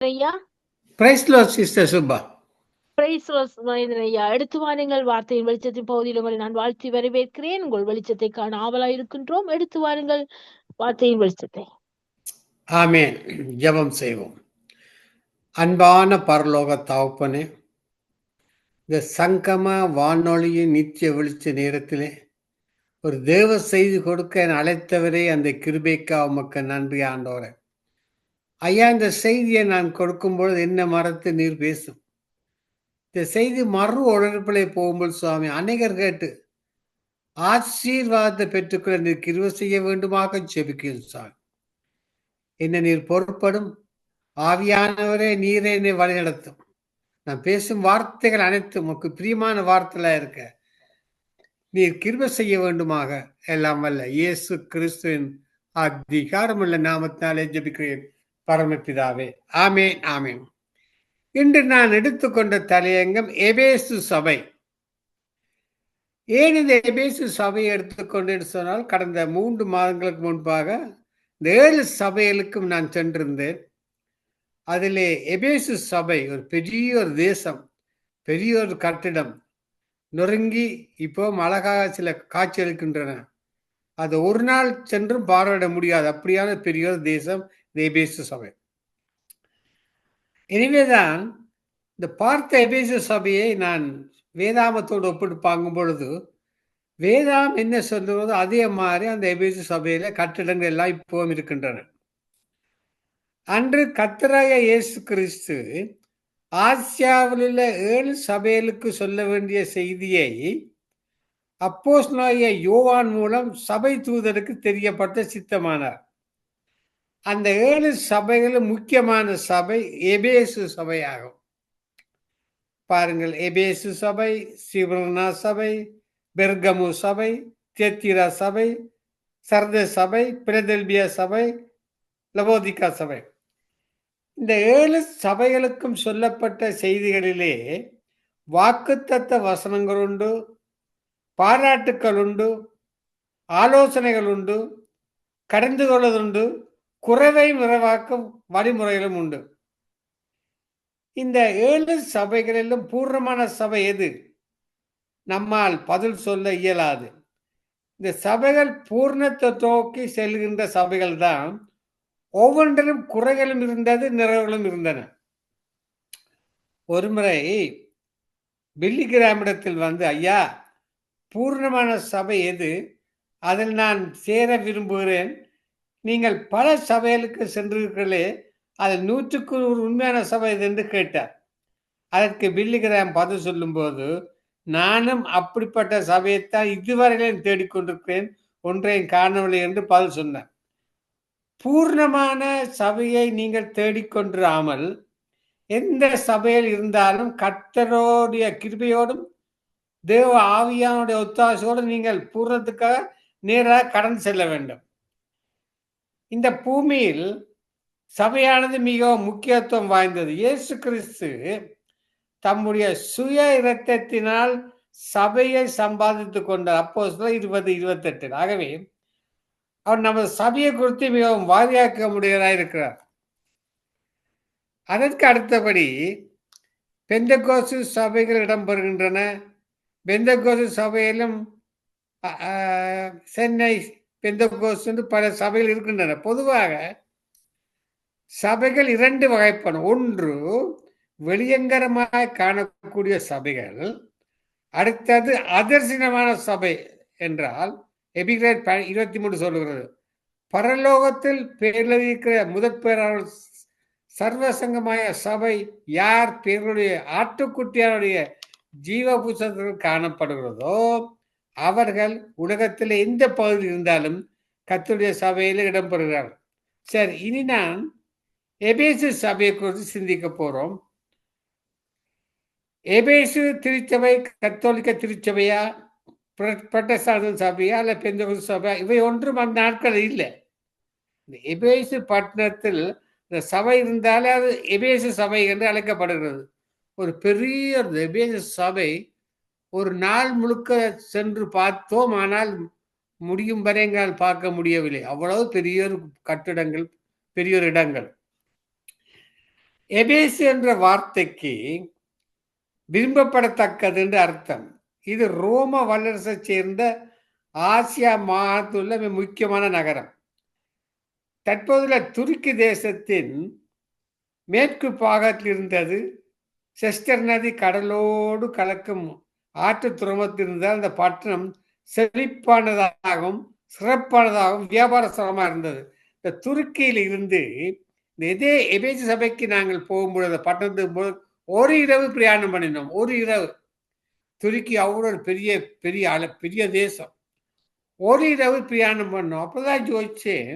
ஐயா சிஸ்டர் எடுத்து வாருங்கள் வார்த்தையின் வெளிச்சத்தின் பகுதியில் உங்களை நான் வாழ்த்தி வரவேற்கிறேன் உங்கள் வெளிச்சத்தை காண ஆவலாய் இருக்கின்றோம் எடுத்து வாருங்கள் வார்த்தையின் வெளிச்சத்தை ஆமேன் ஜெபம் செய்வோம் அன்பான பரலோக தகப்பனே இந்த சங்கம வானொலியின் நித்திய வெளிச்ச நேரத்திலே ஒரு தேவ செய்தி கொடுக்க என் அழைத்தவரே அந்த கிருபைக்கா உமக்கு நன்றி ஆண்டவரே ஐயா இந்த செய்தியை நான் கொடுக்கும் பொழுது என்ன மறத்து நீர் பேசும்? இந்த செய்தி மறு உழைப்பிலே போகும்போது சுவாமி அநேகர் கேட்டு ஆசீர்வாதத்தை பெற்றுக்கொள்ள நீர் கிருவ செய்ய வேண்டுமாக ஜெபிக்கிறேன் சுவாமி. என்ன நீர் பொருட்படும்? ஆவியானவரே நீரே என்னை வழிநடத்தும். நான் பேசும் வார்த்தைகள் அனைத்தும் உமக்கு பிரியமான வார்த்தைகளா இருக்க. நீர் கிருப செய்ய வேண்டுமாக எல்லாம் வல்ல இயேசு கிறிஸ்துவின் அதிகாரமுள்ள நாமத்தினாலே ஜபிக்கிறேன். பரமபிதாவே. ஆமேன் ஆமேன். இன்று நான் எடுத்துக்கொண்ட தலையங்கம் எபேசு சபை. ஏன் இந்த எபேசு சபையை எடுத்துக்கொண்டு சொன்னால் கடந்த மூன்று மாதங்களுக்கு முன்பாக இந்த ஏழு சபைகளுக்கும் நான் சென்றிருந்தேன். அதிலே எபேசு சபை ஒரு பெரிய ஒரு தேசம் பெரிய ஒரு கட்டிடம் நொறுங்கி இப்போ அழகாக சில காட்சி அளிக்கின்றன. அது ஒரு நாள் சென்றும் பார்வையிட முடியாது. அப்படியான பெரிய ஒரு தேசம் இந்த எபேசு சபை எனவேதான் இந்த பார்த்த எபேசு சபையை நான் வேதாமத்தோடு ஒப்பிட்டு பார்க்கும் பொழுது வேதாம் என்ன சொல்லுவதோ அதே மாதிரி அந்த எபேசு சபையில கட்டிடங்கள் எல்லாம் இப்போவும் இருக்கின்றன அன்று கத்தராய இயேசு கிறிஸ்து ஆசியாவில் உள்ள ஏழு சபைகளுக்கு சொல்ல வேண்டிய செய்தியை அப்போஸ் யோவான் மூலம் சபை தூதருக்கு தெரியப்பட்ட சித்தமானார். அந்த ஏழு சபைகளும் முக்கியமான சபை எபேசு சபையாகும். பாருங்கள் எபேசு சபை சிவனா சபை பெர்கமு சபை தேத்திரா சபை சர்த சபை பிரதல்பியா சபை லவோதிகா சபை. இந்த ஏழு சபைகளுக்கும் சொல்லப்பட்ட செய்திகளிலே வாக்குத்தத்த வசனங்கள் உண்டு பாராட்டுக்கள் உண்டு ஆலோசனைகள் உண்டு கடந்து கொள்வதுண்டு குறைவை விரைவாக்கும் வழிமுறைகளும் உண்டு. இந்த ஏழு சபைகளிலும் பூர்ணமான சபை எது? நம்மால் பதில் சொல்ல இயலாது. இந்த சபைகள் பூர்ணத்தை நோக்கி செல்கின்ற சபைகள் தான் ஒவ்வொன்றிலும் குறைகளும் இருந்தது நிறைவுகளும் இருந்தன. ஒருமுறை பில்லிகிராமிடத்தில் வந்து ஐயா பூர்ணமான சபை எது? அதில் நான் சேர விரும்புகிறேன். நீங்கள் பல சபைகளுக்கு சென்றிருக்கிறீர்களே அதில் நூற்றுக்கு நூறு உண்மையான சபை இது என்று கேட்டார். அதற்கு பில்லிகிராம் பதில் சொல்லும்போது நானும் அப்படிப்பட்ட சபையைத்தான் இதுவரையிலும் தேடிக்கொண்டிருக்கிறேன் ஒன்றையும் காணவில்லை என்று பதில் சொன்னார். பூர்ணமான சபையை நீங்கள் தேடிக்கொண்டிராமல் எந்த சபையில் இருந்தாலும் கர்த்தரோடைய கிருபையோடும் தேவ ஆவியானுடைய ஒத்தாசையோடு நீங்கள் பூர்ணத்துக்காக நேராக கடன் செல்ல வேண்டும். இந்த பூமியில் சபையானது மிகவும் முக்கியத்துவம் வாய்ந்தது. இயேசு கிறிஸ்து தம்முடைய சுய இரத்தத்தினால் சபையை சம்பாதித்துக் கொண்டார். அப்போ இருபது இருபத்தெட்டு. ஆகவே அவர் நமது சபையை குறித்து மிகவும் வாரியாக்க முடியதாக இருக்கிறார். அதற்கு அடுத்தபடி பெந்தகோசு சபைகள் இடம்பெறுகின்றன. பெந்தகோசு சபையிலும் சென்னை பெந்த கோஸ் என்று பல சபைகள் இருக்கின்றன. பொதுவாக சபைகள் இரண்டு வகைப்படும். ஒன்று வெளியங்கரமாக காணக்கூடிய சபைகள். அடுத்தது அதர்சனமான சபை என்றால் எபிகிரேட் இருபத்தி மூணு சொல்லுகிறது. பரலோகத்தில் பேரில் முதற் பேரால் சபை யார் பேருடைய ஆட்டுக்குட்டியாருடைய ஜீவபூசத்தில் காணப்படுகிறதோ அவர்கள் உலகத்தில் எந்த பகுதி இருந்தாலும் கத்துடைய சபையில் இடம்பெறுகிறார் சரி இனி நான் எபேசு சபையை குறித்து சிந்திக்க போகிறோம் எபேசு திருச்சபை கத்தோலிக்க திருச்சபையா பிரட்டசாத சபையா அல்ல பெந்த சபையா? இவை ஒன்றும் அந்த நாட்கள் இல்லை. இந்த எபேசு பட்டணத்தில் இந்த சபை இருந்தாலே அது எபேசு சபை என்று அழைக்கப்படுகிறது. ஒரு பெரிய எபேசு சபை ஒரு நாள் முழுக்க சென்று பார்த்தோம் ஆனால் முடியும் வரை எங்களால் பார்க்க முடியவில்லை. அவ்வளவு பெரிய கட்டிடங்கள் பெரிய இடங்கள். எபேசு என்ற வார்த்தைக்கு விரும்பப்படத்தக்கது என்று அர்த்தம். இது ரோம வல்லரசை சேர்ந்த ஆசியா மாகாணத்துள்ள மிக முக்கியமான நகரம். தற்போதுள்ள துருக்கி தேசத்தின் மேற்கு பாகத்தில் இருந்தது செஸ்டர் நதி கடலோடு கலக்கும் ஆற்று துறைமுகத்தில் அந்த பட்டணம் செழிப்பானதாகவும் சிறப்பானதாகவும் வியாபார ஸ்தலமாக இருந்தது. இந்த துருக்கியில் இருந்து இதே எபேசி சபைக்கு நாங்கள் போகும்பொழுது பட்டணத்துக்கு போது ஒரு இரவு பிரயாணம் பண்ணினோம். ஒரு இரவு. துருக்கி அவ்வளோ ஒரு பெரிய பெரிய ஆள பெரிய தேசம். ஒரு இரவு பிரயாணம் பண்ணோம். அப்போதான் யோசிச்சேன்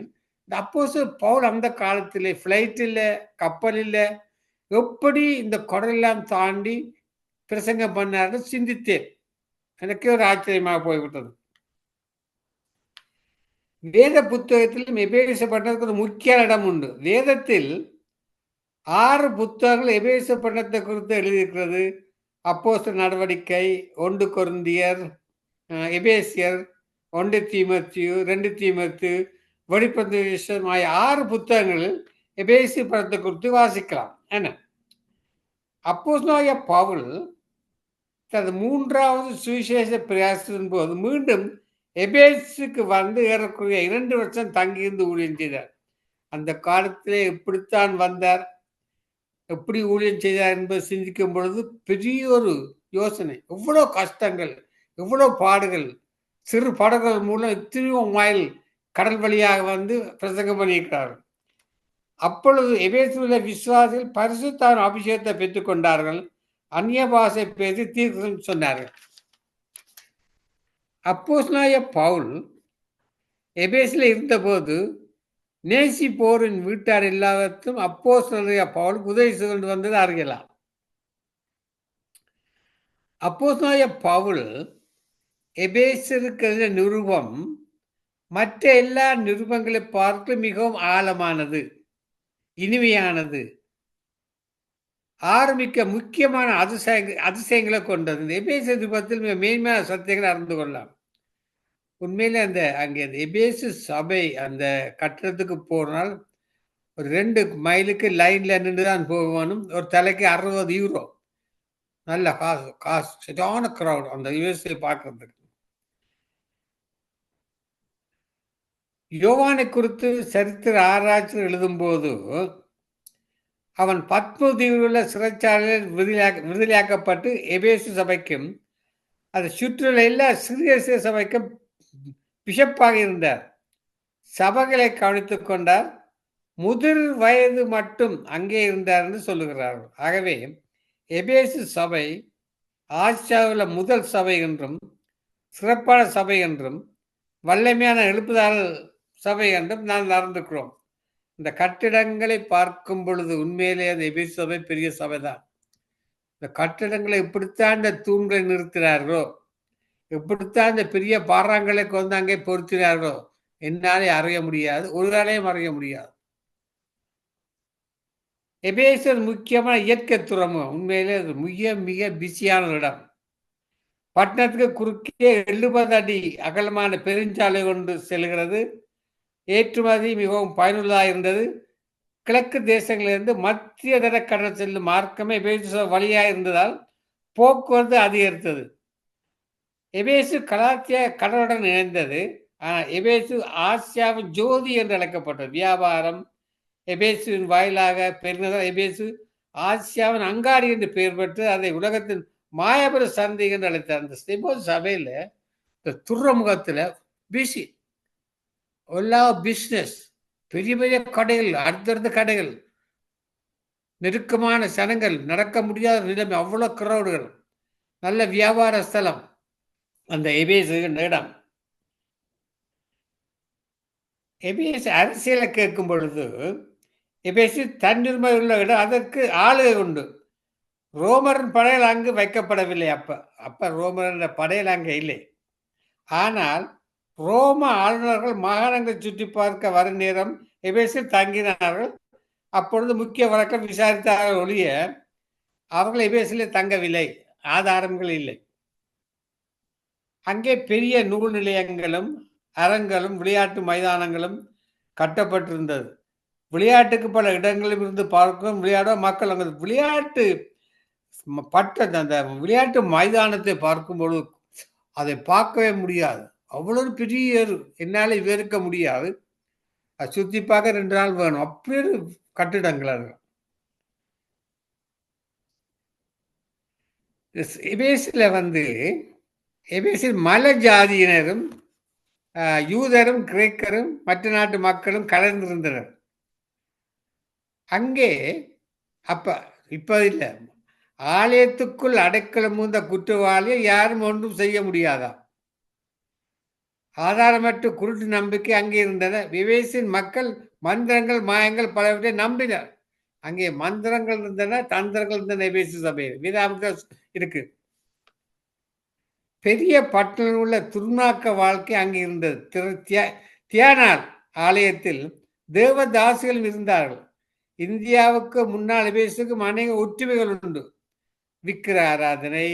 இந்த அப்போஸ் பவுல் அந்த காலத்தில் ஃப்ளைட் இல்லை கப்பல் இல்லை எப்படி இந்த குடலெல்லாம் தாண்டி பிரசங்கம் பண்ணார்னு சிந்தித்தேன் எனக்கு ஒரு ஆச்சரியமாக போய்விட்டது. வேத புத்தகத்தில் எபேசப்பட்டதுக்கு ஒரு முக்கிய இடம் உண்டு. வேதத்தில் ஆறு புத்தகங்கள் எபேச எபேசப்பட்டத்தை குறித்து எழுதியிருக்கிறது. அப்போச நடவடிக்கை ஒன்று கொருந்தியர் எபேசியர் ஒன்று தீமத்தியு ரெண்டு தீமத்து வெளிப்பந்தேசம் ஆகிய ஆறு புத்தகங்களில் எபேசி படத்தை குறித்து வாசிக்கலாம். என்ன? அப்போஸ்தலனாகிய பவுல் தனது மூன்றாவது சுவிசேஷ பிரயாசத்தின் போது மீண்டும் எபேஸுக்கு வந்து ஏறக்குறைய இரண்டு வருஷம் தங்கியிருந்து ஊழியம் செய்தார் அந்த காலத்திலே எப்படித்தான் வந்தார்? எப்படி ஊழியம் செய்தார் என்பதை சிந்திக்கும் பொழுது பெரிய ஒரு யோசனை. எவ்வளோ கஷ்டங்கள் எவ்வளோ பாடுகள். சிறு பாடல்கள் மூலம் எத்தனையோ மைல் கடல் வழியாக வந்து பிரசங்கம் பண்ணியிருக்கிறார்கள். அப்பொழுது எபேசுல விசுவாசிகள் பரிசுத்தான அபிஷேகத்தை பெற்றுக்கொண்டார்கள். அந்நிய பாஷை பேசி தீர்க்கம் சொன்னார்கள். அப்போஸ்னாய பவுல் எபேஸில் இருந்தபோது நேசி போரின் வீட்டார் எல்லாவற்றும் அப்போஸ்தலனாகிய பவுல் உதவி செய்து கொண்டு வந்தது அறியலாம் அப்போஸ்னாய பவுல் எபேஸ் இருக்கிற நிருபம் மற்ற எல்லா நிருபங்களை பார்க்க மிகவும் ஆழமானது இனிமையானது. ஆரம்பிக்க முக்கியமான அதிசய அதிசயங்களை கொண்டது. இந்த எபேசு நிருபத்தில் மிக மேன்மையான சத்தியங்களை அறிந்து கொள்ளலாம். உண்மையில அந்த அங்கே அந்த எபேசு சபை அந்த கட்டிடத்துக்கு போனால் ஒரு ரெண்டு மைலுக்கு லைன்ல நின்று தான் போகணும் ஒரு தலைக்கு அறுபது யூரோ. நல்ல காசு காசு சரியான க்ரௌட் அந்த யூஎஸ்ஏ பார்க்கறதுக்கு. யோவானை குறித்து சரித்திர ஆராய்ச்சி எழுதும்போது அவன் பத்ம தீவிலுள்ள சிறைச்சாலையில் விடுதலையாக்க விடுதலையாக்கப்பட்டு எபேசு சபைக்கும் அது சுற்றுலையில் சிறிய சிறிய சபைக்கும் பிஷப்பாக இருந்தார். சபைகளை கவனித்து கொண்டார். முதிர் வயது மட்டும் அங்கே இருந்தார் என்று சொல்லுகிறார்கள் ஆகவே எபேசு சபை ஆசியாவில் முதல் சபை என்றும் சிறப்பான சபை என்றும் வல்லமையான எழுப்புதாரல் சபை என்றும் நாம் நடந்துக்கிறோம் இந்த கட்டிடங்களை பார்க்கும் பொழுது உண்மையிலே அந்த எபேசு சபை பெரிய சபைதான். இந்த கட்டிடங்களை இப்படித்தான் இந்த தூண்களை நிறுத்தினார்களோ எப்படித்தான் இந்த பெரிய பாறாங்களை கொண்டு அங்கே பொருத்தினார்களோ என்னாலே அறிய முடியாது ஒரு நாளையும் அறிய முடியாது. எபேசர் முக்கியமான இயற்கை துறமும் உண்மையிலே அது மிக மிக பிஸியான இடம். பட்டணத்துக்கு குறுக்கே எழுபது அடி அகலமான பெருஞ்சாலை கொண்டு செல்கிறது. ஏற்றுமதி மிகவும் பயனுள்ளதாக இருந்தது. கிழக்கு தேசங்களிலிருந்து மத்திய தர கடல் செல்லும் மார்க்கமே எபேசு வழியாக இருந்ததால் போக்குவரத்து அதிகரித்தது. எபேசு கலாத்திய கடலுடன் இணைந்தது. ஆனால் எபேசு ஆசியாவின் ஜோதி என்று அழைக்கப்பட்டது. வியாபாரம் எபேசுவின் வாயிலாக பெருந்ததால் எபேசு ஆசியாவின் அங்காடி என்று பெயர் பெற்று அதை உலகத்தின் மாயபுர சந்தை என்று அழைத்தார். அந்த செபோ சபையில் இந்த துறைமுகத்தில் பிசி எல்லா பிஸ்னஸ் பெரிய பெரிய கடைகள் அடுத்தடுத்த கடைகள் நெருக்கமான சனங்கள் நடக்க முடியாத நிலைமை அவ்வளோ கிரௌடுகள் நல்ல வியாபார ஸ்தலம். அந்த எபிஎஸ் இடம் எபிஎஸ் அரசியலை கேட்கும் பொழுது எபிஎஸ் தன்னிருமை உள்ள இடம் அதற்கு ஆளுகை உண்டு. ரோமரின் படையல் அங்கு வைக்கப்படவில்லை அப்ப. அப்ப ரோமரின் படையல் அங்கே இல்லை. ஆனால் ரோம ஆளுநர்கள் மாகாணங்களை சுற்றி பார்க்க வரும் நேரம் எபேசில் தங்கினார்கள். அப்பொழுது முக்கிய வழக்கம் விசாரித்தார்கள் ஒழிய அவர்கள் எபேசிலே தங்கவில்லை. ஆதாரங்கள் இல்லை. அங்கே பெரிய நூல் நிலையங்களும் அரங்களும் விளையாட்டு மைதானங்களும் கட்டப்பட்டிருந்தது. விளையாட்டுக்கு பல இடங்களில் இருந்து பார்க்கும் விளையாட மக்கள் அங்கு விளையாட்டு பட்ட அந்த விளையாட்டு மைதானத்தை பார்க்கும்பொழுது அதை பார்க்கவே முடியாது. அவ்வளவு பெரிய ஒரு- என்னால விவரிக்க முடியாது. அது சுற்றி பார்க்க ரெண்டு நாள் வேணும். அப்படி ஒரு கட்டிடங்கள் அது. எபேசில் வந்து எபேசில் மல ஜாதியினரும் யூதரும் கிரேக்கரும் மற்ற நாட்டு மக்களும் கலந்திருந்தனர். அங்கே அப்ப இப்ப இல்லை. ஆலயத்துக்குள் அடைக்கலம் மூந்த குற்றவாளியை யாரும் ஒன்றும் செய்ய முடியாதா? ஆதாரமற்ற குருட்டு நம்பிக்கை அங்கே இருந்தன விவேசின் மக்கள் மந்திரங்கள் மாயங்கள் பலவற்றை நம்பினர். அங்கே மந்திரங்கள் இருந்தன தந்திரங்கள் இருந்தன விவேசி சபையில். வேதாந்த இருக்கு. பெரிய பட்டணம் உள்ள துர்நாக்க வாழ்க்கை அங்கே இருந்தது. திரு தியானார் ஆலயத்தில் தேவதாசிகள் இருந்தார்கள். இந்தியாவுக்கு முன்னாள் எபேசுக்கும் அநேக ஒற்றுமைகள் உண்டு. விக்கிர ஆராதனை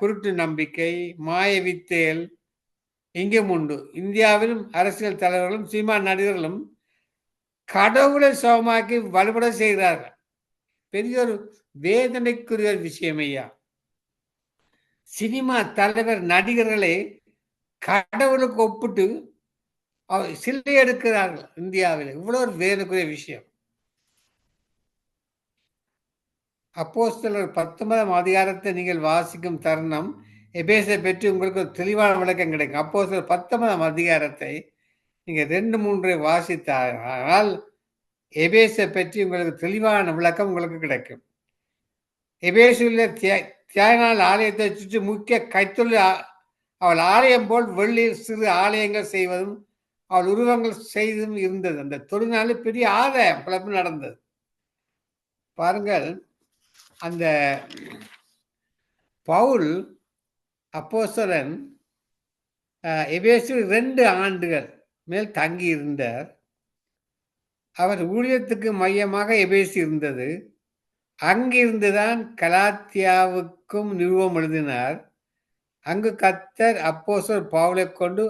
குருட்டு நம்பிக்கை மாய வித்தேல் இங்கும் உண்டு. இந்தியாவிலும் அரசியல் தலைவர்களும் சினிமா நடிகர்களும் கடவுளை சமமாக்கி வழிபட செய்கிறார்கள். பெரிய ஒரு வேதனைக்குரிய ஒரு விஷயம் ஐயா. சினிமா தலைவர் நடிகர்களை கடவுளுக்கு ஒப்பிட்டு அவர் சிலை எடுக்கிறார்கள் இந்தியாவில். இவ்வளோ ஒரு வேதனைக்குரிய விஷயம். அப்போஸ்தலர் பத்தொன்பதாம் அதிகாரத்தை நீங்கள் வாசிக்கும் தருணம் எபேசை பற்றி உங்களுக்கு ஒரு தெளிவான விளக்கம் கிடைக்கும். அப்போஸ்தலர் பத்தொன்பதாம் அதிகாரத்தை நீங்க ரெண்டு மூன்று வாசித்தால் எபேசை பற்றி உங்களுக்கு தெளிவான விளக்கம் உங்களுக்கு கிடைக்கும். எபேசில் தியானால் ஆலயத்தை சுற்றி முக்கிய கைத்தொழில் அவள் ஆலயம் போல் வெள்ளியில் சிறு ஆலயங்கள் செய்வதும் அவள் உருவங்கள் செய்தும் இருந்தது. அந்த தொழில்னால பெரிய ஆதாயம் பிளப்பு நடந்தது. பாருங்கள் அந்த பவுல் அப்போசரன் எபேசில் ரெண்டு ஆண்டுகள் மேல் தங்கி இருந்தார் அவர் ஊழியத்துக்கு மையமாக எபேசி இருந்தது. அங்கிருந்துதான் கலாத்தியாவுக்கும் நிறுவம் எழுதினார். அங்கு கத்தர் அப்போசர் பவுலை கொண்டு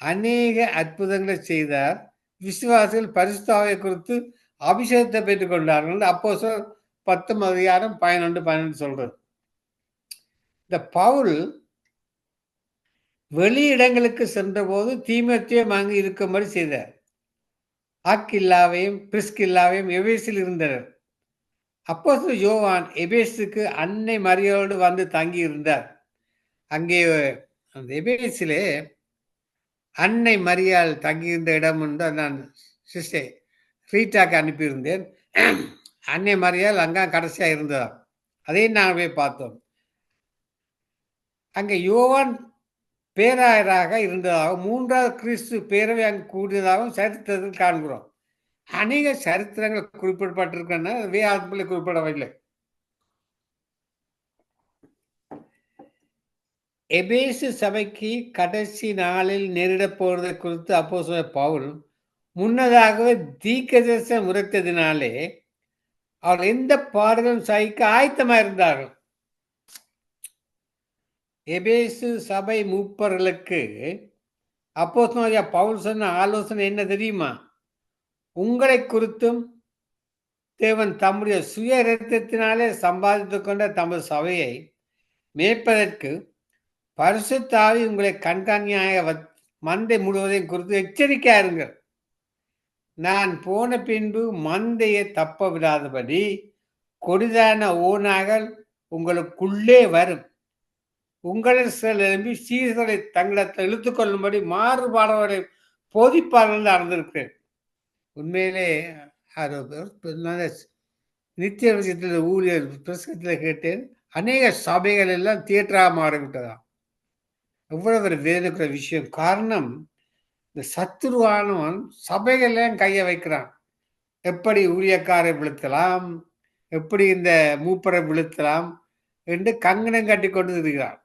அநேக அற்புதங்களை செய்தார். விசுவாசிகள் பரிசுத்தாவை குறித்து அபிஷேகத்தை பெற்றுக் கொண்டார்கள் அப்போஸ்தலர் பத்தொன்பது அதிகாரம் பதினொன்று பன்னெண்டு சொல்றது. இந்த பவுல் வெளி இடங்களுக்கு சென்றபோது தீமத்தையும் அங்கு இருக்கும்படி செய்தார். ஆக்கில்லாவையும் பிரிஸ்கில்லாவையும் எபேஸில் இருந்தனர். அப்போது யோவான் எபேஸுக்கு அன்னை மரியோடு வந்து தங்கி இருந்தார் அங்கே அந்த எபேஸிலே அன்னை மரியாள் தங்கியிருந்த இடம் உண்டு. நான் சிஸ்டே ரீட்டாக்கு அனுப்பியிருந்தேன். அன்னை மரியாள் அங்கே கடைசியாக இருந்ததா அதையும் நாங்கள் போய் பார்த்தோம். அங்கே யோவான் பேராயராக இருந்ததாகவும் மூன்றாவது கிறிஸ்து பேரவை அங்கு கூடியதாகவும் சரித்திரத்தில் காண்கிறோம். அநேக சரித்திரங்கள் குறிப்பிடப்பட்டிருக்கின்றன. வேதாத்மத்தில் குறிப்பிடவில்லை. எபேசு சபைக்கு கடைசி நாளில் நேரிடப் போவதை குறித்து அப்போ பவுல் முன்னதாகவே தீக்கதர்சனம் உரைத்ததினாலே அவர் எந்த பாடுகளும் சகிக்க ஆயத்தமாக இருந்தார்கள் எபேசு சபை மூப்பர்களுக்கு அப்போ பவுல் சொன்ன ஆலோசனை என்ன தெரியுமா? உங்களை குறித்தும் தேவன் தம்முடைய சுய இரத்தத்தினாலே சம்பாதித்து கொண்ட தமது சபையை மேய்ப்பதற்கு பரிசுத்தாவி உங்களை கண்காணியாக வத்- மந்தை முழுவதையும் குறித்து எச்சரிக்கையா இருங்கள் நான் போன பின்பு மந்தையை தப்ப விடாதபடி கொடிதான ஓநாகள் உங்களுக்குள்ளே வரும். உங்களில் சிலர் எழும்பி சீர்களை தங்களிடத்தில் இழுத்துக்கொள்ளும்படி மாறுபாடவரை போதிப்பார்கள் அறிந்திருக்கிறேன் உண்மையிலே நித்திய விஷயத்தில் ஊழியர் பிரசங்கத்தில் கேட்டேன் அநேக சபைகள் எல்லாம் தியேட்டராக மாறிவிட்டதாம் எவ்வளவு ஒரு வேதனைக்குற விஷயம். காரணம் இந்த சத்துருவானவன் சபைகள்லாம் கையை வைக்கிறான். எப்படி ஊழியக்காரை விழுத்தலாம்? எப்படி இந்த மூப்பரை விழுத்தலாம்? என்று கங்கணம் கட்டி கொண்டு இருக்கிறான்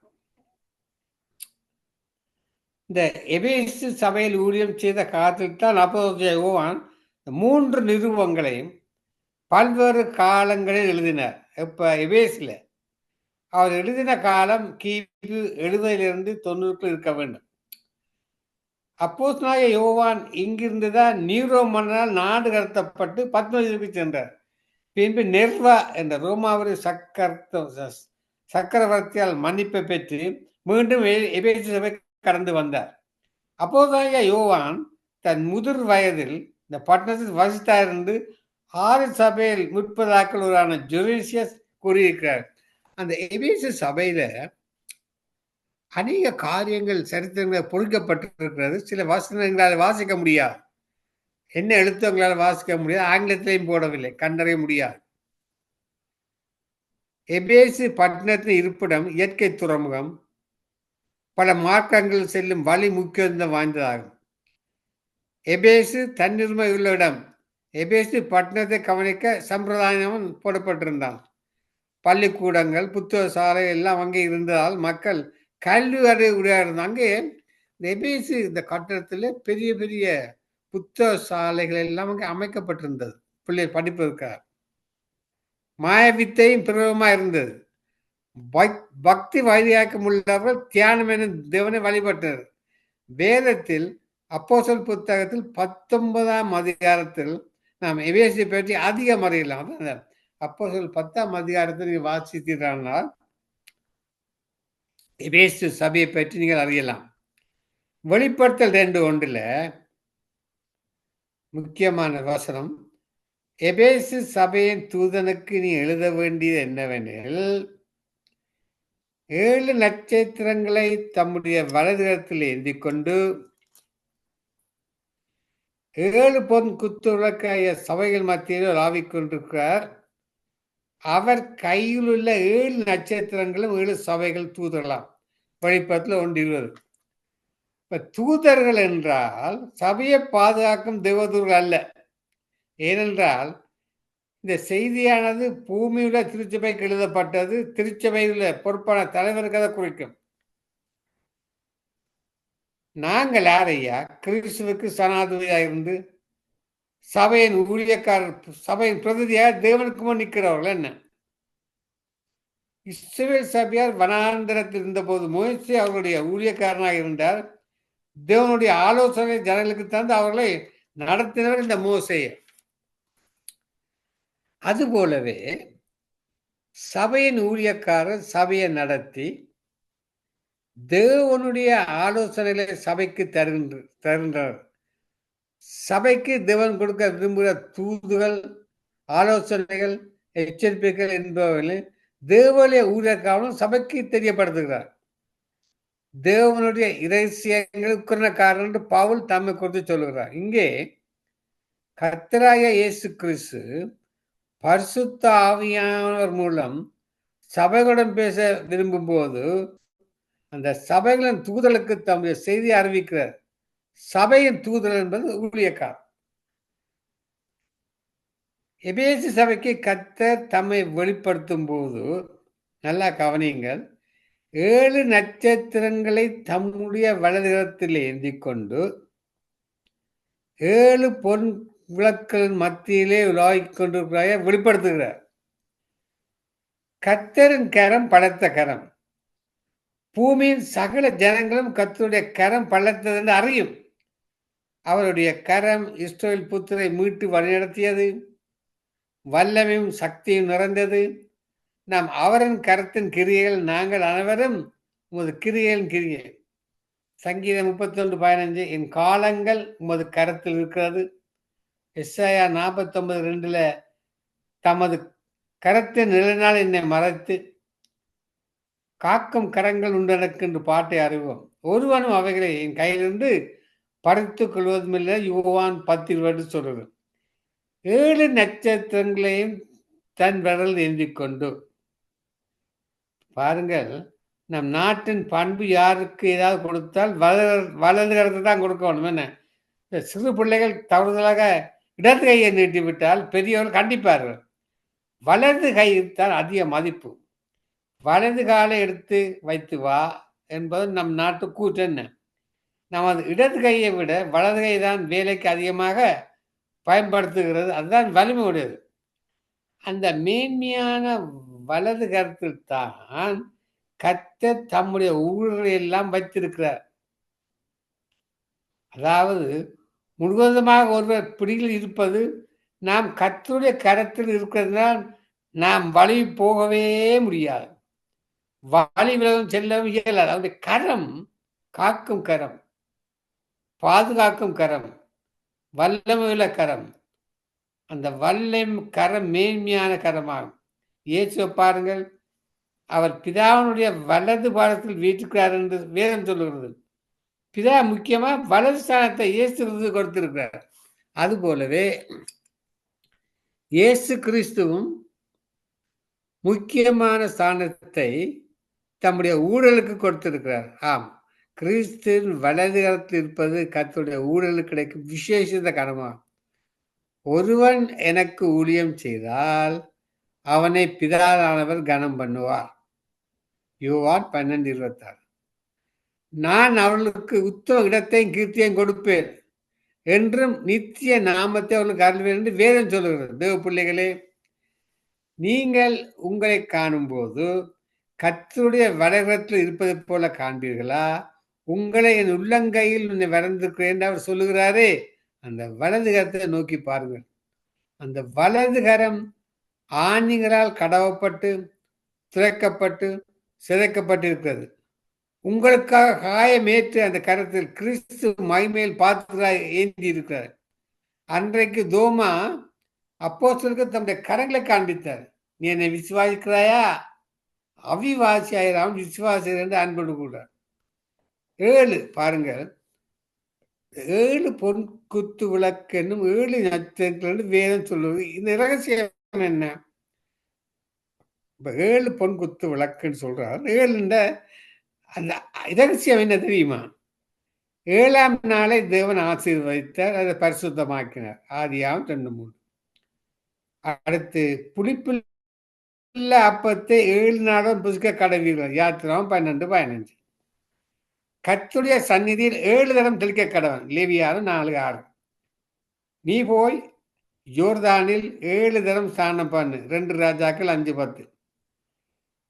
இந்த எபேசு சபையில் ஊழியம் செய்த காலத்தில் தான் அப்போதைய யோவான் மூன்று நிருபங்களையும் பல்வேறு காலங்களில் எழுதினார். இப்போ எபேஸில் அவர் எழுதின காலம் கிபி எழுபதிலிருந்து தொண்ணூறுக்குள் இருக்க வேண்டும். அப்போஸ் நாய யோவான் இங்கிருந்துதான் நீரோ மன்னனால் நாடு கடத்தப்பட்டு பத்மதிக்கு சென்றார். பின்பு நெர்வா என்ற ரோமாவரி சக்கரத்த சக்கரவர்த்தியால் மன்னிப்பை பெற்று மீண்டும் எபேசி எபேசு சபை கடந்து வந்தார். அப்போதாய யோவான் தன் முதிர் வயதில் இந்த பட்டணத்தில் வசித்தார் என்று ஆறு சபையில் முற்பதாக்களூரான ஒருவரான கூறியிருக்கிறார். அந்த எபேசு சபையில அநேக காரியங்கள் சரித்திரங்கள் பொறிக்கப்பட்டிருக்கிறது. சில வசனங்களால் வாசிக்க முடியாது. என்ன எழுத்தவங்களால் வாசிக்க முடியாது. ஆங்கிலத்திலையும் போடவில்லை. கண்டறிய முடியாது. எபேசு பட்டணத்தின் இருப்பிடம் இயற்கை துறைமுகம் பல மார்க்கங்கள் செல்லும் வழி முக்கியத்துவம் வாய்ந்ததாகும். எபேசு தன்னிருமை உள்ள இடம் எபேசு பட்டணத்தை கவனிக்க சம்பிரதாயம் போடப்பட்டிருந்தான். பள்ளிக்கூடங்கள் புத்தக சாலை எல்லாம் அங்கே இருந்ததால் மக்கள் கல்வி அறிவு உடையாக இருந்தாங்க அங்கே இந்த எபேசு இந்த கட்டடத்தில் பெரிய பெரிய புத்தக சாலைகள் எல்லாம் அங்கே அமைக்கப்பட்டிருந்தது. பிள்ளைகள் படிப்பதற்காக. மாயவித்தையும் பிரபலமாக இருந்தது பக்தி வைதியாக்கம் உள்ளவர்கள் தியானம் என தேவனை வழிபட்டனர். வேதத்தில் அப்போசல் புத்தகத்தில் பத்தொன்பதாம் அதிகாரத்தில் நாம் எபேசை பற்றி அதிகம் அறியலாம். அப்போசல் பத்தாம் அதிகாரத்தில் நீங்கள் வாசித்தீர்களானால் எபேசு சபையை பற்றி நீங்கள் அறியலாம். வெளிப்படுத்தல் ரெண்டு ஒன்றில் முக்கியமான வசனம் எபேசு சபையின் தூதனுக்கு நீ எழுத வேண்டியது என்னவெனில் ஏழு நட்சத்திரங்களை தம்முடைய வலதுகரத்தில் ஏந்தி கொண்டு ஏழு பொன் குத்துவிளக்காய சபைகள் மத்தியில் உலாவிக் கொண்டிருக்கிறார். அவர் கையில் உள்ள ஏழு நட்சத்திரங்களும் ஏழு சபைகள் தூதரலாம் வெளிப்படத்தில் ஒன்று இருபது. இப்ப தூதர்கள் என்றால் சபையை பாதுகாக்கும் தேவதூர்கள் அல்ல. ஏனென்றால் இந்த செய்தியானது பூமியுள்ள திருச்சபைக்கு எழுதப்பட்டது. திருச்சபையில் பொறுப்பான தலைவருக்கு அதை குறிக்கும். நாங்கள் யாரையா? கிறிஸ்துவுக்கு சனாதிபதியாக இருந்து சபையின் ஊழியக்காரர் சபையின் பிரதிநிதியாக தேவனுக்கு முன் நிற்கிறவர்கள் என்ன? இஸ்ரேல் சபையார் வனாந்தரத்தில் இருந்தபோது மோசி அவர்களுடைய ஊழியக்காரனாக இருந்தார். தேவனுடைய ஆலோசனை ஜனங்களுக்கு தந்து அவர்களை நடத்தினவர் இந்த மோசையை. அதுபோலவே சபையின் ஊழியக்காரர் சபையை நடத்தி தேவனுடைய ஆலோசனைகளை சபைக்கு தருகின்ற தருகின்றனர் சபைக்கு தேவன் கொடுக்க விரும்புகிற தூதுகள் ஆலோசனைகள் எச்சரிப்புகள் என்பவர்களை தேவனுடைய ஊழியக்காரனும் சபைக்கு தெரியப்படுத்துகிறார். தேவனுடைய இரகசியங்களுக்கு காரணம் என்று பவுல் தம்மை குறித்து சொல்லுகிறார். இங்கே கர்த்தராய இயேசு கிறிஸ்து பரிசுத்த ஆவியானவர் மூலம் சபைகளுடன் பேச விரும்பும் போது அந்த சபைகளின் தூதலுக்கு தம்முடைய செய்தி அறிவிக்கிறார் சபையின் தூதல் என்பது ஊழியக்கார். எபேசி சபைக்கு கத்தர் தம்மை வெளிப்படுத்தும் போது நல்லா கவனியுங்கள் ஏழு நட்சத்திரங்களை தம்முடைய வலதுகரத்தில் ஏந்தி கொண்டு ஏழு பொன் விளக்களின் மத்தியிலே உலாவிக் கொண்டிருக்கிறாய வெளிப்படுத்துகிறார். கத்தரின் கரம் பலத்த கரம். பூமியின் சகல ஜனங்களும் கத்தருடைய கரம் பலத்தது என்று அறியும். அவருடைய கரம் இஸ்ரேல் புத்திரை மீட்டு வழிநடத்தியது. வல்லமையும் சக்தியும் நிறைந்தது. நாம் அவரின் கரத்தின் கிரியைகள் நாங்கள் அனைவரும் உமது கிரியைகளின் கிரியை. சங்கீதம் முப்பத்தொன்று பதினஞ்சு என் காலங்கள் உமது கரத்தில் இருக்கிறது. எஸ்ஐயா நாற்பத்தொன்பது ரெண்டில் தமது கரத்தை நிலைநாள் என்னை மறைத்து காக்கும் கரங்கள் உண்டு என்று பாட்டை அறிவோம். ஒருவனும் அவைகளை என் கையிலிருந்து பறித்து கொள்வதுமில்லை யுவான் பத்து இருபது சொல்றது ஏழு நட்சத்திரங்களையும் தன் விரல் ஏந்தி கொண்டு. பாருங்கள் நம் நாட்டின் பண்பு யாருக்கு ஏதாவது கொடுத்தால் வளர் வளர்கிறது தான் கொடுக்கணும். என்ன? இந்த சிறு பிள்ளைகள் தவறுதலாக இடது கையை நீட்டி விட்டால் பெரியவர் கண்டிப்பார்கள். வலது கை அதிக மதிப்பு. வலது காலை எடுத்து வைத்து வா என்பது நம் நாட்டு கூற்று என்ன? நமது இடது கையை விட வலது கை தான் வேலைக்கு அதிகமாக பயன்படுத்துகிறது. அதுதான் வலிமை உடையது அந்த மேன்மையான வலது கருத்தில் தான் கத்த தம்முடைய ஊழலை எல்லாம் வைத்திருக்கிறார். அதாவது முழுவதுமாக ஒருவர் பிடியில் இருப்பது நாம் கர்த்தருடைய கரத்தில் இருக்கிறதுனால் நாம் வழி போகவே முடியாது. வழி விலகம் செல்லவும் இயலாது. அவருடைய கரம் காக்கும் கரம் பாதுகாக்கும் கரம் வல்லமையுள்ள கரம். அந்த வல்லம் கரம் மேன்மையான கரமாகும். இயேசுவை பாருங்கள். அவர் பிதாவினுடைய வலது பாடத்தில் வீட்டுக்கிறார் என்று வேதம் சொல்லுகிறது. பிதா முக்கியமா வலது ஸ்தானத்தை இயேசு கிறிஸ்து கொடுத்திருக்கிறார். அது போலவே இயேசு கிறிஸ்துவும் முக்கியமான ஸ்தானத்தை தம்முடைய ஊழலுக்கு கொடுத்திருக்கிறார். ஆம் கிறிஸ்துவின் வலது கரத்தில் இருப்பது கத்துடைய ஊழலுக்கு கிடைக்கும் விசேஷித்த கனமா ஒருவன் எனக்கு ஊழியம் செய்தால் அவனை பிதாதானவர் கனம் பண்ணுவார். யுவான் பன்னெண்டு இருபத்தாறு. நான் அவர்களுக்கு உத்தம இடத்தையும் கீர்த்தியையும் கொடுப்பேன் என்றும் நித்திய நாமத்தை அவர்களுக்கு அருள்வேன் என்று வேதம் சொல்லுகிறது. தேவ பிள்ளைகளே நீங்கள் உங்களை காணும்போது கத்தருடைய வடகத்தில் இருப்பது போல காண்பீர்களா? உங்களை என் உள்ளங்கையில் உன்னை வரைந்திருக்கிறேன் என்று அவர் சொல்லுகிறாரே. அந்த வலது கரத்தை நோக்கி பாருங்கள். அந்த வலது கரம் ஆணிகளால் கடவப்பட்டு திறக்கப்பட்டு சிதைக்கப்பட்டிருக்கிறது. உங்களுக்காக காயமேற்று அந்த கரத்தில் கிறிஸ்து மைமேல் பார்த்துக்கிறார் ஏந்தி இருக்கிறார். அன்றைக்கு தோமா அப்போ தம்முடைய கரங்களை காண்பித்தார். நீ என்னை விசுவாசிக்கிறாயா? அவிவாசி ஆயிரம் விசுவாசி என்று அன்பு கூடார் ஏழு பாருங்கள். ஏழு பொன் குத்து விளக்கு என்னும் ஏழு நட்சத்திரங்கள் வேதம் சொல்லுவது இந்த ரகசியம் என்ன? இப்போ ஏழு பொன் குத்து விளக்குன்னு சொல்றார். ஏழுன்ற அந்த ரகசியம் என்ன தெரியுமா? ஏழாம் நாளை தேவன் ஆசீர்வதித்தார் அதை பரிசுத்தமாக்கினார். ஆதியாம் ரெண்டு மூணு அடுத்து புளிப்பில் அப்பத்தை ஏழு நாளும் புதுக்க கடவீர்கள். யாத்திரம் பன்னெண்டு பதினஞ்சு. கத்துடைய சந்நிதியில் ஏழு தரம் தெளிக்க கடவன். லேவியாரும் நாலு ஆறு. நீ போய் ஜோர்தானில் ஏழு தரம் ஸ்நானம் பண்ணு. ரெண்டு ராஜாக்கள் அஞ்சு பத்து.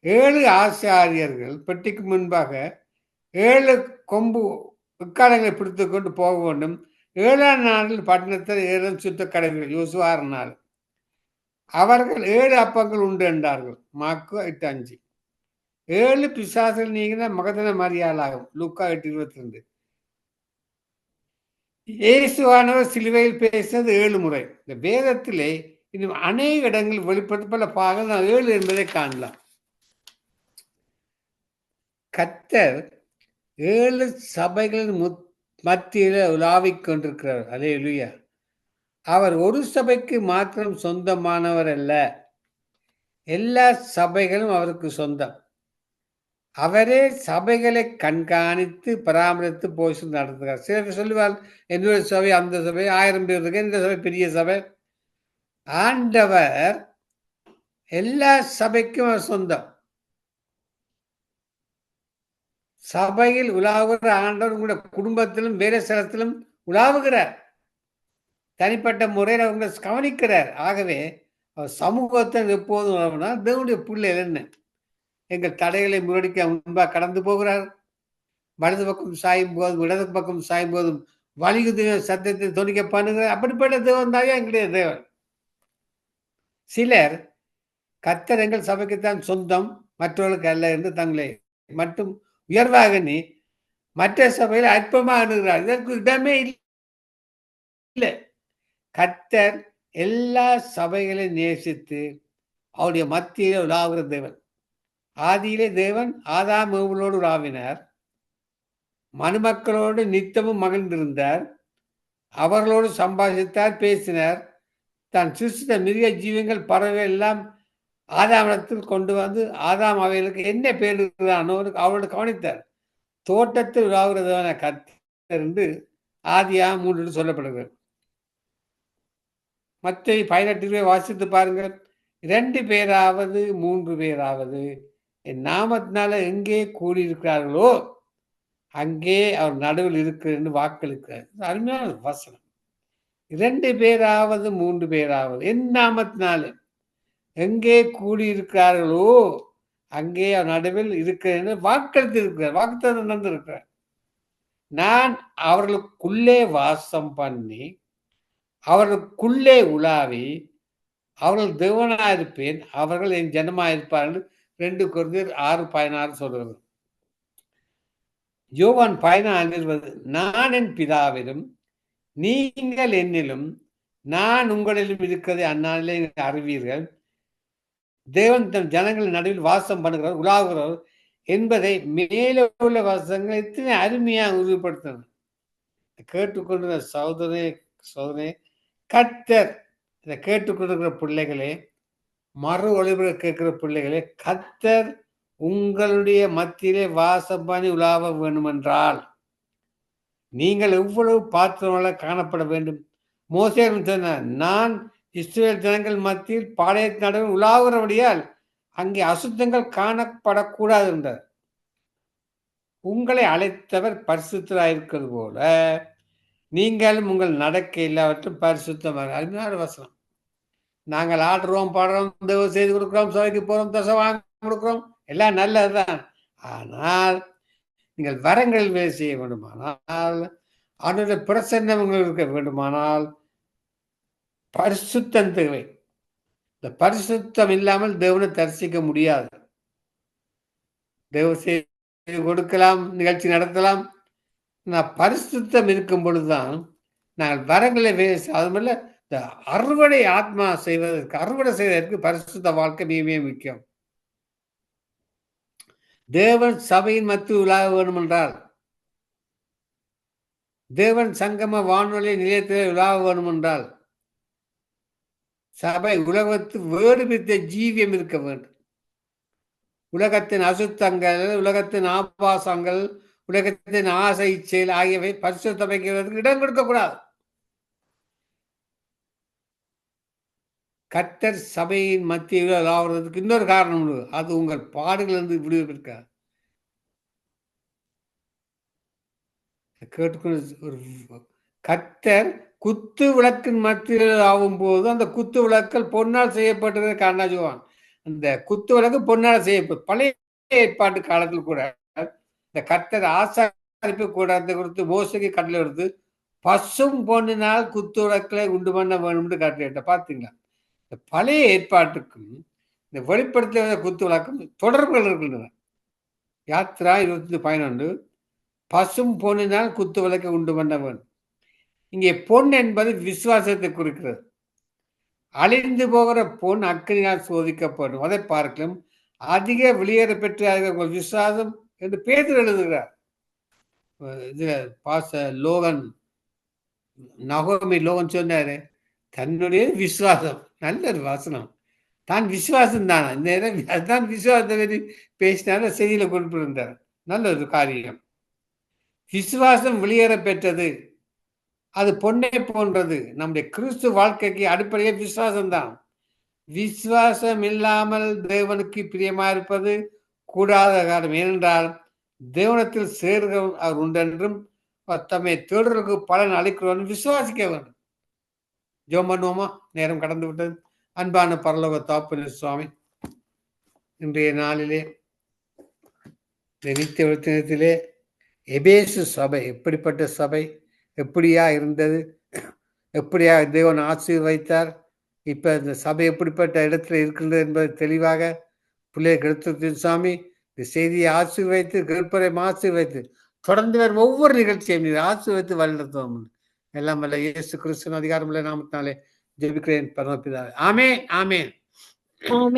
ஏழு ஆசாரியர்கள் பெட்டிக்கு முன்பாக ஏழு கொம்பு உட்காரங்களை பிடித்து கொண்டு போக வேண்டும். ஏழாம் நாளில் பட்டணத்தில் ஏழு சுத்த கடைகள் யோசுவார் நாள். அவர்கள் ஏழு அப்பங்கள் உண்டு என்றார்கள். மாக்கு எட்டு அஞ்சு. ஏழு பிசாசுகள் நீங்கின மகதன மரியாளாகும். லுக்கா எட்டு இருபத்தி ரெண்டு இயேசுவானவர் சிலுவையில் பேசினது ஏழு முறை. இந்த வேதத்திலே இன்னும் அநேக இடங்களில் வெளிப்படுத்த பல பாகங்கள் ஏழு என்பதை காணலாம். கத்தர் ஏழு சபைகளின் மத்தியில் உலாவிக் கொண்டிருக்கிறார். அலே லுயா அவர் ஒரு சபைக்கு மாத்திரம் சொந்தமானவர் அல்ல. எல்லா சபைகளும் அவருக்கு சொந்தம். அவரே சபைகளை கண்காணித்து பராமரித்து போய் நடத்துகிறார். சிலர் சொல்லுவார்? என்னுடைய சபை அந்த சபை ஆயிரம் பேர் இருக்கு. இந்த சபை பெரிய சபை. ஆண்டவர் எல்லா சபைக்கும் அவர் சொந்தம். சபையில் உலாவுகிற ஆண்டவர் உங்களுடைய குடும்பத்திலும் வேலை ஸ்தலத்திலும் உலாவுகிறார். தனிப்பட்ட முறையில் அவங்களை கவனிக்கிறார். ஆகவே அவர் சமூகத்தில் எப்போதும் உழவுனா தேவனுடைய பிள்ளைகள் என்ன? எங்கள் தடைகளை முரடிக்க முன்பாக கடந்து போகிறார். வலது பக்கம் சாயும் போதும் இடது பக்கம் சாயும் போதும் வலிகுது சத்தத்தை துணிக்க பண்ணுகிறார். அப்படிப்பட்ட தேவன் தாயா எங்களுடைய தேவன். சிலர் கத்தர் எங்கள் சபைக்குத்தான் சொந்தம் மற்றவர்களுக்கு அல்ல என்று தங்களை மட்டும் உயர்வாக நீ மற்ற சபையில் அற்பமாக அணுகிறார் இதற்கு இடமே இல்லை. கத்தர் எல்லா சபைகளையும் நேசித்து அவருடைய மத்தியிலே உலாவுகிற தேவன். ஆதியிலே தேவன் ஆதாம் ஏவலோடு உலாவினார். மனுமக்களோடு நித்தமும் மகிழ்ந்திருந்தார். அவர்களோடு சம்பாதித்தார் பேசினார். தான் சிருஷ்டித்த மிருக ஜீவங்கள் பறவை எல்லாம் ஆதாமத்தில் கொண்டு வந்து ஆதாம் அவைகளுக்கு என்ன பேர் இருக்கிறானோ அவரோடு கவனித்தார். தோட்டத்தில் உருவாகிறதான கத்தர் என்று ஆதியா மூன்று சொல்லப்படுகிறது. மற்ற பதினெட்டு வாசித்து பாருங்கள். இரண்டு பேராவது மூன்று பேராவது என் நாமத்தினால எங்கே கூடியிருக்கிறார்களோ அங்கே அவர் நடுவில் இருக்கிறன்னு வாக்களிக்கிறார். அருமையான வசனம். இரண்டு பேராவது மூன்று பேராவது என் நாமத்தினாலே. எங்கே கூடியிருக்கிறார்களோ அங்கே நடுவில் இருக்கிறேன் வாக்களித்து இருக்கிறார். வாக்குத்தம் நடந்திருக்கிறார். நான் அவர்களுக்குள்ளே வாசம் பண்ணி அவர்களுக்குள்ளே உலாவி அவர்கள் தேவனாக இருப்பேன் அவர்கள் என் ஜனமாக இருப்பார்கள் ரெண்டு குருந்தர் ஆறு பதினாறு சொல்கிறது யோவான் பதினாறு நான் என் பிதாவிலும் நீங்கள் என்னிலும் நான் உங்களிலும் இருக்கிறதை அந்நாளிலே அறிவீர்கள். தேவன் தன் ஜனங்கள் நடுவில் வாசம் பண்ணுகிறவர் உலாகிறார் என்பதை மேலே உள்ள வசங்கள் எத்தனை அருமையாக உறுதிப்படுத்தணும் கேட்டுக்கொண்டிருந்த சகோதரே சோதனை கத்தர் இதை கேட்டுக்கொண்டிருக்கிற பிள்ளைகளே மறு ஒளிபுற கேட்கிற பிள்ளைகளே கத்தர் உங்களுடைய மத்தியிலே வாசம் பண்ணி உலாவ வேண்டுமென்றால் நீங்கள் எவ்வளவு பாத்திரங்களாக காணப்பட வேண்டும்? மோசேரம் சொன்னார் நான் இஸ்ரேல் ஜனங்கள் மத்தியில் பாளையத்து நடுவில் உலாவுறபடியால் அங்கே அசுத்தங்கள் காணப்படக்கூடாது என்றார். உங்களை அழைத்தவர் பரிசுத்தராயிருக்கிறது போல நீங்களும் உங்கள் நடக்க எல்லாவற்றும் பரிசுத்தமாக அருமையான வசனம். நாங்கள் ஆடுறோம் பாடுறோம் தேவ செய்து கொடுக்குறோம் சபைக்கு போகிறோம் தசை வாங்க கொடுக்குறோம் எல்லாம் நல்லதுதான். ஆனால் நீங்கள் வரங்களில் வேலை செய்ய வேண்டுமானால் அவனுடைய பிரசன்னம் உங்களுக்கு இருக்க வேண்டுமானால் பரிசுத்தம் தேவை இந்த பரிசுத்தம் இல்லாமல் தேவனை தரிசிக்க முடியாது. தேவ செய்து கொடுக்கலாம் நிகழ்ச்சி நடத்தலாம். நான் பரிசுத்தம் இருக்கும் பொழுதுதான் நாங்கள் வரங்களை வேலை அது மாதிரில இந்த அறுவடை ஆத்மா செய்வதற்கு அறுவடை செய்வதற்கு பரிசுத்த வாழ்க்கை மிக மிக முக்கியம். தேவன் சபையின் மத்திய உலாக வேணும் என்றால் தேவன் சங்கம வானொலி நிலையத்தில் உலாக வேணும் என்றால் சபை உலகத்து வேறு பிரித்த ஜீவியம் இருக்க வேண்டும். உலகத்தின் அசுத்தங்கள் உலகத்தின் ஆபாசங்கள் உலகத்தின் ஆசை செயல் ஆகியவை பரிசுத்தமைக்கிறதுக்கு இடம் கொடுக்கக்கூடாது. கத்தர் சபையின் மத்தியில் ஆகிறதுக்கு இன்னொரு காரணம் உண்டு. அது உங்கள் பாடுகளிலிருந்து விடுவிக்க கேட்டுக்கொண்டு ஒரு கத்தர் குத்து விளக்கின் மத்தியில் ஆகும்போது அந்த குத்து விளக்கல் பொன்னால் செய்யப்பட்டதை காரணம் அந்த குத்து விளக்கு பொன்னால் செய்யப்படும் பழைய ஏற்பாட்டு காலத்தில் கூட இந்த கத்தர் ஆசாரிப்பு அந்த கொடுத்து மோசடி கடலை எடுத்து பசும் பொண்ணினால் குத்து விளக்கலை உண்டு பண்ண வேணும்னு காட்டிட்ட பார்த்தீங்களா இந்த பழைய ஏற்பாட்டுக்கும் இந்த வெளிப்படுத்த குத்து விளக்கும் தொடர்புகள் இருக்கின்றன. யாத்ரா இருபத்தி பதினொன்று பசும் பொண்ணினால் குத்து விளக்கை உண்டு பண்ண வேண்டும் இங்கே பொன் என்பது விசுவாசத்தை குறிக்கிறது. அழிந்து போகிற பொன் அக்கறினால் சோதிக்கப்படும். அதை பார்க்கலாம். அதிக வெளியேற பெற்ற உங்கள் விசுவாசம் என்று பேதர் எழுதுகிறார். இதுல பாச லோகன் நகோமி லோகன் சொன்னாரு தன்னுடைய விசுவாசம். நல்ல ஒரு தான் விசுவாசம் தானா இந்த நேரம் அதுதான் விசுவாசத்தை பற்றி பேசினால செய்தியில குறிப்பிட்டிருந்தார். நல்ல ஒரு காரியம். விசுவாசம் வெளியேற பெற்றது. அது பொண்ணை போன்றது. நம்முடைய கிறிஸ்து வாழ்க்கைக்கு அடிப்படையே விசுவாசம்தான். விசுவாசம் இல்லாமல் தேவனுக்கு பிரியமா இருப்பது கூடாத காரணம் ஏனென்றால் தேவனத்தில் சேர்க அவர் உண்டென்றும் தம்மை தேடுறதுக்கு பலன் அளிக்கிறோம் விசுவாசிக்க வேண்டும். ஜோம் பண்ணுவோமா? நேரம் கடந்து விட்டது. அன்பான பரலோக தாப்பு சுவாமி இன்றைய நாளிலே நித்திய தினத்திலே எபேசு சபை எப்படிப்பட்ட சபை? எப்படியா இருந்தது? எப்படியா தேவன் ஆசீர்வைத்தார் இப்ப இந்த சபை எப்படிப்பட்ட இடத்துல இருக்கின்றது என்பது தெளிவாக பிள்ளையை எடுத்து சாமி இந்த செய்தியை ஆசீர்வைத்து கேட்பரை ஆசீர்வைத்து தொடர்ந்து வேறு ஒவ்வொரு நிகழ்ச்சியும் நீர் ஆசீர்வைத்து வழிநடத்துவோம். எல்லாம் அல்ல இயேசு கிறிஸ்துவின் அதிகாரம் நாமத்தினாலே ஜெபிக்கிறேன் பரமபிதாவே. ஆமே ஆமே ஆமே